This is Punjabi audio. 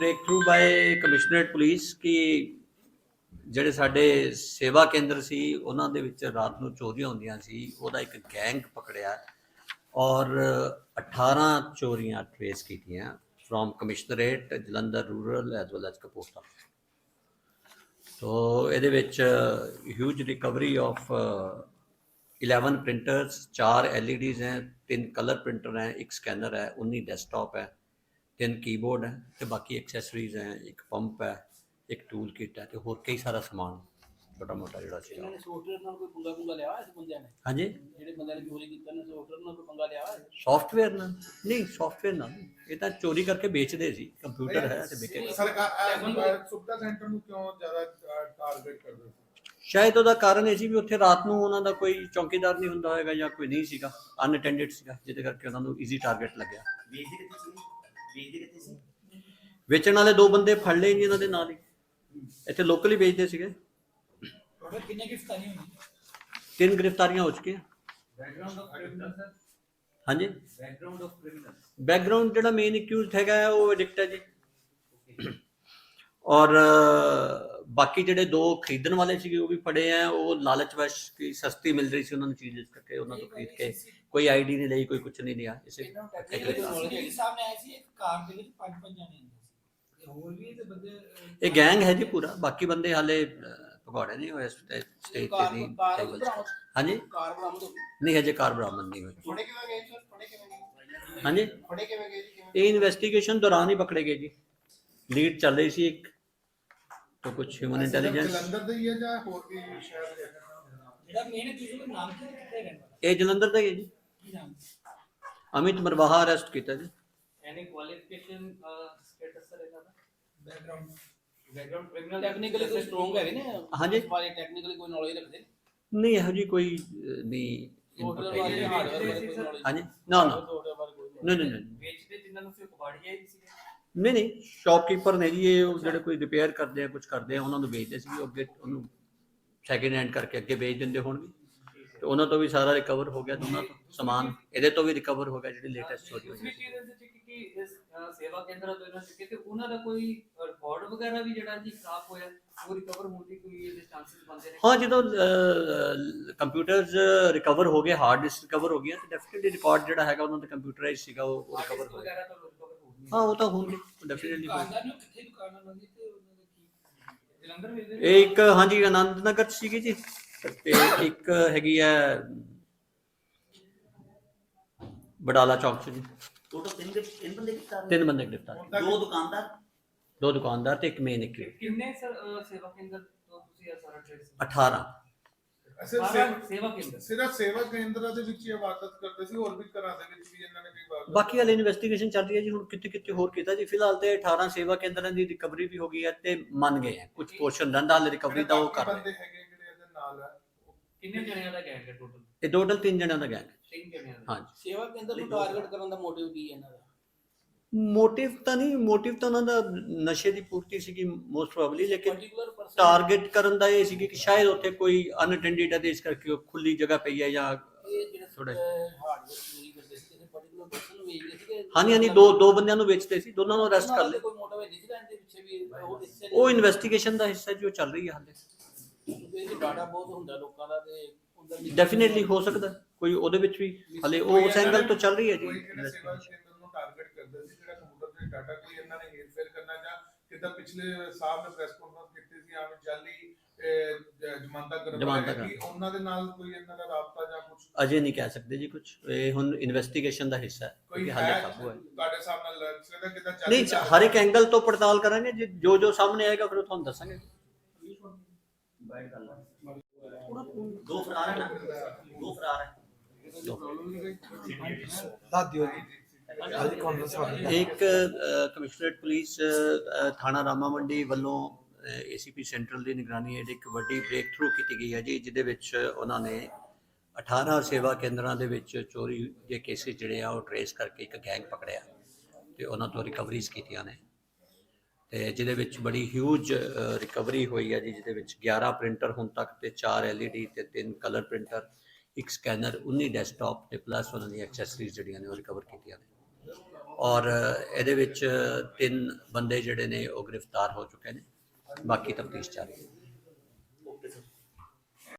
Break through by commissionerate police ਕਿ ਜਿਹੜੇ ਸਾਡੇ ਸੇਵਾ ਕੇਂਦਰ ਸੀ, ਉਹਨਾਂ ਦੇ ਵਿੱਚ ਰਾਤ ਨੂੰ ਚੋਰੀਆਂ ਹੁੰਦੀਆਂ ਸੀ, ਉਹਦਾ ਇੱਕ ਗੈਂਗ ਪਕੜਿਆ ਔਰ 18 ਚੋਰੀਆਂ ਟ੍ਰੇਸ ਕੀਤੀਆਂ from commissionerate Jalandhar rural as well as Kapurthala. So ਇਹਦੇ ਵਿੱਚ huge recovery of 11 printers 4 LEDs ਹੈ, ਤਿੰਨ ਕਲਰ ਪ੍ਰਿੰਟਰ ਹੈ, ਇੱਕ ਸਕੈਨਰ ਹੈ 19 ਡੈਸਕਟਾਪ ਹੈ। ਤਿੰਨ ਕੀਬੋਰਡ ਹੈ ਤੇ ਬਾਕੀ ਐਕਸੈਸਰੀਜ਼ ਹੈ ਇੱਕ ਪੰਪ ਹੈ ਇੱਕ ਟੂਲ ਕਿਟ ਹੈ ਤੇ ਹੋਰ ਕਈ ਸਾਰਾ ਸਮਾਨ ਛੋਟਾ ਮੋਟਾ ਜਿਹੜਾ ਸੀ। ਇਹਨਾਂ ਨੇ ਸੌਫਟਵੇਅਰ ਨਾਲ ਕੋਈ ਪੰਗਾ ਪੁੰਗਾ ਲਿਆ ਇਸ ਬੰਦਿਆਂ ਨੇ? ਹਾਂਜੀ? ਜਿਹੜੇ ਬੰਦਿਆਂ ਨੇ ਚੋਰੀ ਕੀਤਾ ਨੇ ਸੌਫਟਵੇਅਰ ਨਾਲ ਕੋਈ ਪੰਗਾ ਲਿਆ ਸੌਫਟਵੇਅਰ ਨਾਲ? ਨਹੀਂ ਸੌਫਟਵੇਅਰ ਨਾਲ। ਇਹ ਤਾਂ ਚੋਰੀ ਕਰਕੇ ਵੇਚਦੇ ਸੀ। ਕੰਪਿਊਟਰ ਹੈ ਤੇ ਵਿਕੇ। ਸਰਕਾਰ ਸੁਵਿਧਾ ਸੈਂਟਰ ਨੂੰ ਕਿਉਂ ਜ਼ਿਆਦਾ ਟਾਰਗੇਟ ਕਰਦੇ ਸੀ? ਸ਼ਾਇਦ ਉਹਦਾ ਕਾਰਨ ਇਹ ਸੀ ਵੀ ਉੱਥੇ ਰਾਤ ਨੂੰ ਉਹਨਾਂ ਦਾ ਕੋਈ ਚੌਕੀਦਾਰ ਨਹੀਂ ਹੁੰਦਾ ਹੋਵੇਗਾ ਜਾਂ ਕੋਈ ਨਹੀਂ ਸੀਗਾ। ਅਨਅਟੈਂਡਡ ਸੀਗਾ ਜਿਹਦੇ ਕਰਕੇ ਉਹਨਾਂ ਨੂੰ ਈਜ਼ੀ ਟਾਰਗੇਟ ਲੱਗਿਆ। ਵੇਚਣ ਵਾਲੇ ਦੋ ਬੰਦੇ ਫੜ ਲਏ ਜੀ ਇਹਨਾਂ ਦੇ ਨਾਲ ਹੀ ਇੱਥੇ ਲੋਕਲੀ ਵੇਚਦੇ ਸੀਗੇ। ਟੋਟਲ ਕਿੰਨੇ ਗ੍ਰਿਫਤਾਰੀਆਂ ਹੋਈਆਂ ਤਿੰਨ ਗ੍ਰਿਫਤਾਰੀਆਂ ਹੋ ਚੁੱਕੀਆਂ। ਬੈਕਗ੍ਰਾਉਂਡ ਆਫ ਕ੍ਰਿਮੀਨਲ ਸਰ ਹਾਂਜੀ। ਬੈਕਗ੍ਰਾਉਂਡ ਆਫ ਕ੍ਰਿਮੀਨਲ ਬੈਕਗ੍ਰਾਉਂਡ ਜਿਹੜਾ ਮੇਨ ਅਕਿਊਜ਼ਡ ਹੈਗਾ ਹੈ, ਉਹ ਐਡਿਕਟ ਹੈ ਜੀ। ਔਰ ਅ, ਬਾਕੀ ਜਿਹੜੇ ਦੋ ਖਰੀਦਣ ਵਾਲੇ ਸੀਗੇ ਉਹ ਵੀ ਫੜੇ ਆ ਉਹ ਲਾਲਚਵਸ਼ ਕੀ ਸਸਤੀ ਮਿਲ ਰਹੀ ਸੀ ਉਹਨਾਂ ਨੂੰ ਚੀਜ਼ ਇਸ ਕਰਕੇ ਉਹਨਾਂ ਤੋਂ ਖਰੀਦ ਕੇ ਕੋਈ ਆਈਡੀ ਨਹੀਂ ਲਈ ਕੋਈ ਕੁਝ ਨਹੀਂ ਲਿਆ। ਇਸੇ ਇਹਨਾਂ ਨੂੰ ਕਰਕੇ ਟੈਕਨੀਕਲ ਗ੍ਰਿਫਤਾਰ। ਨੌਲੇਜ ਹੈਗੀ ਸਾਹਮਣੇ ਆਇਆ ਸੀ ਇੱਕ ਕਾਰ ਦੇ ਵਿੱਚ ਪੰਜ ਪੰਜ ਜਾਣੇ ਹੁੰਦੇ। ਹੋਰ ਵੀ ਇਹਦੇ ਬੰਦੇ ਅਹ, ਇਹ ਗੈਂਗ ਹੈ ਜੀ ਪੂਰਾ ਬਾਕੀ ਬੰਦੇ ਹਾਲੇ ਅ, ਭਗੌੜੇ ਨਹੀਂ ਹੋਏ ਸਟੇਜ ਤੇ ਕਾਰ ਨਹੀਂ ਕਾਰ ਟੇਬਲ 'ਚ। ਬਰਾਮਦ ਹਾਂਜੀ? ਕਾਰ ਬਰਾਮਦ ਹੋ ਗਈ। ਨਹੀਂ ਹਜੇ ਕਾਰ ਬਰਾਮਦ ਨਹੀਂ ਹੋਈ। ਫੜੇ ਕਿਵੇਂ ਗਏ ਸਰ ਫੜੇ ਕਿਵੇਂ ਗਏ ਹਾਂਜੀ? ਫੜੇ ਕਿਵੇਂ ਗਏ ਜੀ? ਕਿਵੇਂ ਇਹ ਇਨਵੈਸਟੀਗੇਸ਼ਨ ਦੌਰਾਨ ਹੀ ਪਕੜੇ ਗਏ ਜੀ। ਲੀਡ ਚੱਲ ਰਹੀ ਸੀ ਇੱਕ ਤੋਂ ਕੁਝ ਹਿਊਮਨ ਇੰਟੈਲੀਜੈਂਸ ਜਲੰਧਰ ਦੇ ਹੀ ਹੈ ਜਾਂ ਹੋਰ ਵੀ ਸ਼ਹਿਰ ਦੇ ਹੈ ਜਿਹੜਾ ਮੇਨ ਅਕਿਊਜ਼ ਦਾ ਨਾਮ ਕੀ ਹੈ, ਕਿੱਥੇ ਰਹਿਣ ਵਾਲਾ ਇਹ ਜਲੰਧਰ ਦਾ ਹੀ ਹੈ ਜੀ। ਕੀ ਨਾਮ ਅਮਿਤ ਮਰਵਾਹਾ ਅਰੈਸਟ ਕੀਤਾ ਜੀ। ਐਨੀ ਕੁਆਲੀਫਿਕੇਸ਼ਨ ਦਾ ਬੈਕਗ੍ਰਾਉਂਡ ਬੈਕਗ੍ਰਾਉਂਡ ਕ੍ਰਿਮੀਨਲ ਟੈਕਨੀਕਲੀ ਕੋਈ ਸਟਰੋਂਗ ਹੈਗੇ ਨੇ? ਹਾਂਜੀ। ਇਸ ਬਾਰੇ ਟੈਕਨੀਕਲੀ ਕੋਈ ਨੌਲੇਜ ਰੱਖਦੇ? ਨੇ ਨਹੀਂ ਇਹੋ ਜੀ ਕੋਈ ਅਹ, ਨਹੀਂ input ਸੋਫਟਵੇਅਰ ਹੈਗੀ ਬਾਰੇ ਹੈ। ਹਾਰਡਵੇਅਰ ਬਾਰੇ ਕੋਈ ਨੌਲੇਜ ਹਾਂਜੀ। ਨਾ ਨਾ। ਸੋਫਟਵੇਅਰ ਬਾਰੇ ਕੋਈ ਨਹੀਂ ਨਹੀਂ ਨਹੀਂ। ਵੇਚਦੇ ਜਿਨ੍ਹਾਂ ਨੂੰ ਸਿਰਫ ਕਬਾੜੀਆ ਹੀ ਸੀਗੇ ਨਹੀਂ ਨਹੀਂ। ਸ਼ਾਪਕੀਪਰ ਨੇ ਜੀ ਇਹ ਉਹ ਜਿਹੜੇ ਕੋਈ ਰਿਪੇਅਰ ਕਰਦੇ ਆ ਕੁਝ ਕਰਦੇ ਆ ਉਹਨਾਂ ਨੂੰ ਵੇਚਦੇ ਸੀ। ਉਹ ਅੱਗੇ ਉਹਨੂੰ ਸੈਕਿੰਡ ਹੈਂਡ ਕਰਕੇ ਅੱਗੇ ਵੇਚ ਦਿੰਦੇ ਹੋਣਗੇ। ਤੇ ਉਹਨਾਂ ਤੋਂ ਵੀ ਸਾਰਾ ਰਿਕਵਰ ਹੋ ਗਿਆ ਦੋਨਾਂ ਤੋਂ ਸਮਾਨ ਇਹਦੇ ਤੋਂ ਵੀ ਰਿਕਵਰ ਹੋ ਗਿਆ ਜਿਹੜੀ ਲੇਟੈਸਟ ਚੋਰੀ ਹੋਈ ਅਹ, ਸੇਵਾ ਕੇਂਦਰ ਤੋਂ ਇਹਨਾਂ ਚੁੱਕੇ ਤੇ ਉਹਨਾਂ ਦਾ ਕੋਈ ਰਿਕਾਰਡ ਵਗੈਰਾ ਵੀ ਜਿਹੜਾ ਜੀ ਖਰਾਬ ਹੋਇਆ ਉਹ ਰਿਕਵਰ ਹੋਣ ਦੀ ਕੋਈ ਇਹਦੇ ਚਾਂਸਸ ਬਣਦੇ ਨੇ? ਹਾਂ ਜਦੋਂ ਕੰਪਿਊਟਰਸ ਰਿਕਵਰ ਹੋ ਗਏ ਹਾਰਡ ਡਿਸਕ ਰਿਕਵਰ ਹੋ ਗਿਆ ਤੇ ਡੈਫੀਨਿਟਲੀ ਰਿਕਾਰਡ ਜਿਹੜਾ ਹੈਗਾ ਉਹਨਾਂ ਦਾ ਕੰਪਿਊਟਰਾਈਜ਼ ਸੀਗਾ ਉਹ ਰਿਕਵਰ ਹੋ ਗਿਆ। ਹੋ ਹਾਂ ਉਹ ਤਾਂ ਹੋਣਗੇ ਡੈਫੀਨਿਟਲੀ ਨੂੰ ਕਿੱਥੇ ਦੁਕਾਨ ਇਹ ਇੱਕ ਹਾਂਜੀ ਆਨੰਦ ਨਗਰ ਸੀਗੀ ਜੀ। ਤੇ ਇੱਕ ਹੈਗੀ ਹੈ ਬਡਾਲਾ ਚੌਕ 'ਚ ਜੀ। ਟੋਟਲ ਤਿੰਨ ਗ੍ਰਿਫ- ਤਿੰਨ ਬੰਦੇ ਗ੍ਰਿਫਤਾਰ ਹੋਏ? ਤਿੰਨ ਬੰਦੇ ਗ੍ਰਿਫਤਾਰ ਦੋ ਦੁਕਾਨਦਾਰ? ਦੋ ਦੁਕਾਨਦਾਰ ਤੇ ਇੱਕ ਮੇਨ ਇੱਕ। ਕਿੰਨੇ ਸਰ ਸੇਵਾ ਕੇਂਦਰ ਤੋਂ ਤੁਸੀਂ ਇਹ ਸਾਰਾ ਟ੍ਰੇਸ 18 ਅਸਲ ਸਾਰਾ ਸੇਵਾ ਕੇਂਦਰ। ਸਿਰਫ ਸੇਵਾ ਕੇਂਦਰਾਂ ਦੇ ਵਿੱਚ ਹੀ ਇਬਾਦਤ ਕਰਦੇ ਸੀ ਹੋਰ ਵੀ ਘਰਾਂ ਦੇ ਵਿੱਚ ਵੀ ਇਹਨਾਂ ਨੇ ਵੀ ਇਬਾਦਤ ਬਾਕੀ ਵਾਲੇ ਇਨਵੈਸਟੀਗੇਸ਼ਨ ਚੱਲ ਰਹੀ ਹੈ ਜੀ ਹੁਣ ਕਿਤੇ ਕਿਤੇ ਹੋਰ ਕੀਤਾ ਜੀ। ਫਿਲਹਾਲ ਤੇ 18 ਸੇਵਾ ਕੇਂਦਰਾਂ ਦੀ ਰਿਕਵਰੀ ਵੀ ਹੋ ਗਈ ਹੈ ਤੇ ਮੰਨ ਗਏ ਹੈ। ਕੁਝ ਪੋਰਸ਼ਨ ਹਾਲੇ ਰਿਕਵਰੀ ਦਾ ਉਹ ਕਰ ਰਹੇ ਬੰਦੇ ਹੈਗੇ ਜਿਹੜੇ ਇਹਦੇ ਨਾਲ ਹੈ ਕਿੰਨੇ ਜਣਿਆਂ ਦਾ ਗੈਂਗ ਹੈ ਟੋਟਲ ਇਹ ਟੋਟਲ ਤਿੰਨ ਜਣਿਆਂ ਦਾ ਗੈਂਗ ਤਿੰਨ ਜਣਿਆਂ ਦਾ। ਹਾਂਜੀ। ਸੇਵਾ ਕੇਂਦਰ ਨੂੰ ਟਾਰਗੇਟ ਕਰਨ ਦਾ ਮੋਟਿਵ ਕੀ ਹੈ ਇਹਨਾਂ ਦਾ? ਮੋਟਿਵ ਤਾਂ ਨਹੀਂ ਮੋਟਿਵ ਤਾਂ ਉਹਨਾਂ ਦਾ ਨਸ਼ੇ ਦੀ ਪੂਰਤੀ ਸੀਗੀ ਮੋਸਟ ਪ੍ਰੋਬਬਲੀ ਲੇਕਿਨ ਟਾਰਗੇਟ ਕਰਨ ਦਾ ਇਹ ਸੀਗੀ ਕਿ ਸ਼ਾਇਦ ਉੱਥੇ ਕੋਈ ਅਨਅਟੈਂਡਡ ਹੈ ਤੇ ਇਸ ਕਰਕੇ ਉਹ ਖੁੱਲੀ ਜਗ੍ਹਾ ਪਈ ਹੈ ਜਾਂ ਸੀਗੇ? ਹਾਂਜੀ ਹਾਂਜੀ ਦੋ ਦੋ ਬੰਦਿਆਂ ਨੂੰ ਵੇਚਦੇ ਸੀ ਦੋਨਾਂ ਨੂੰ ਅਰੈਸਟ ਕਰ ਹੈ ਇਸੇ ਉਹ ਇਨਵੈਸਟੀਗੇਸ਼ਨ ਦਾ ਹਿੱਸਾ ਜੋ ਚੱਲ ਰਹੀ ਹੈ ਹਾਲੇ। ਇਹ ਡਾਟਾ ਬਹੁਤ ਹੁੰਦਾ ਲੋਕਾਂ ਦਾ ਤੇ ਉਹਦਾ ਵੀ- ਡੈਫੀਨਿਟਲੀ ਹੋ ਸਕਦਾ। ਕੋਈ ਉਹਦੇ ਵਿੱਚ ਵੀ ਹਲੇ ਉਹ ਉਸ ਐਂਗਲ ਤੋਂ ਚੱਲ ਰਹੀ ਹੈ ਜੀ। ਕੋਈ ਕਿਹੜੇ ਸੇਵਾ ਕੇਂਦਰ ਨੂੰ ਟਾਰਗੇਟ ਕਰਦੇ ਸੀ ਜਿਹੜਾ ਕੰਪਿਊਟਰ ਤੇ ਡਾਟਾ ਕੋਈ ਇਹਨਾਂ ਨੇ ਹੇਰਫੇਰ ਕਰਨਾ ਜਾਂ ਕਿਦਾਂ ਪਿਛਲੇ ਸਾਹਿਬ ਨੇ ਪ੍ਰੈਸ ਕਾਨਫਰੰਸ ਕੀਤੀ ਸੀ ਆਵੇਂ ਜਾਲੀ ਅਹ, ਜ- ਜਮਾਨਤਾਂ ਕਰਨ ਜਮਾਨਤਾਂ ਵਾਲੇ ਕਿ ਉਹਨਾਂ ਦੇ ਨਾਲ ਕੋਈ ਇਹਨਾਂ ਦਾ ਰਾਬਤਾ ਜਾਂ ਕੁਝ ਅਜੇ ਨਹੀਂ ਕਹਿ ਸਕਦੇ ਜੀ ਕੁਝ ਇਹ ਹੁਣ ਇਨਵੈਸਟੀਗੇਸ਼ਨ ਦਾ ਹਿੱਸਾ ਹੈ ਕੋਈ ਕਿਉਂਕਿ ਹੈ ਹਾਲੇ ਕਾਬੂ ਹੈ। ਤੁਹਾਡੇ ਸਾਹਮਣੇ ਲੱਗ ਸਕਦਾ ਕਿਦਾਂ ਚੱਲ ਨਹੀਂ ਹਰ ਇੱਕ ਐਂਗਲ ਤੋਂ ਪੜਤਾਲ ਕਰਾਂਗੇ ਜੇ ਜੋ ਜੋ ਸਾਹਮਣੇ ਆਏਗਾ ਫਿਰ ਉਹ ਤੁਹਾਨੂੰ ਦੱਸਾਂਗੇ। ਦੋ ਫਰਾਰ ਹੈ ਨਾ? ਦੋ ਫਰਾਰ ਹੈ। ਇੱਕ ਕਮਿਸ਼ਨਰੇਟ ਪੁਲਿਸ ਅ, ਥਾਣਾ ਰਾਮਾ ਮੰਡੀ ਵੱਲੋਂ ਏਸੀਪੀ ਸੈਂਟਰਲ ਦੀ ਨਿਗਰਾਨੀ ਹੇਠ ਇੱਕ ਵੱਡੀ ਬ੍ਰੇਕ ਥਰੂ ਕੀਤੀ ਗਈ ਹੈ ਜੀ ਜਿਹਦੇ ਵਿੱਚ ਉਹਨਾਂ ਨੇ 18 ਸੇਵਾ ਕੇਂਦਰਾਂ ਦੇ ਵਿੱਚ ਚੋਰੀ ਦੇ ਕੇਸਿਸ ਜਿਹੜੇ ਆ ਉਹ ਟਰੇਸ ਕਰਕੇ ਇੱਕ ਗੈਂਗ ਪਕੜਿਆ ਤੇ ਉਹਨਾਂ ਤੋਂ ਰਿਕਵਰੀਜ਼ ਕੀਤੀਆਂ ਨੇ। ਤੇ ਜਿਹਦੇ ਵਿੱਚ ਬੜੀ ਹਿਊਜ ਰਿਕਵਰੀ ਹੋਈ ਹੈ ਜੀ, ਜਿਹਦੇ ਵਿੱਚ 11 ਪ੍ਰਿੰਟਰ ਹੁਣ ਤੱਕ ਤੇ 4 LED ਤੇ 3 ਕਲਰ ਪ੍ਰਿੰਟਰ ਇੱਕ ਸਕੈਨਰ 19 ਡੈਸਕਟਾਪ ਤੇ ਪਲੱਸ ਉਹਨਾਂ ਦੀ ਐਕਸੈਸਰੀਜ਼ ਜਿਹੜੀਆਂ ਨੇ ਉਹ ਰਿਕਵਰ ਕੀਤੀਆਂ ਨੇ। ਔਰ ਇਹਦੇ ਵਿੱਚ ਤਿੰਨ ਬੰਦੇ ਜਿਹੜੇ ਨੇ ਉਹ ਗ੍ਰਿਫਤਾਰ ਹੋ ਚੁੱਕੇ ਨੇ, ਬਾਕੀ ਤਫਤੀਸ਼ ਜਾਰੀ ਹੈ।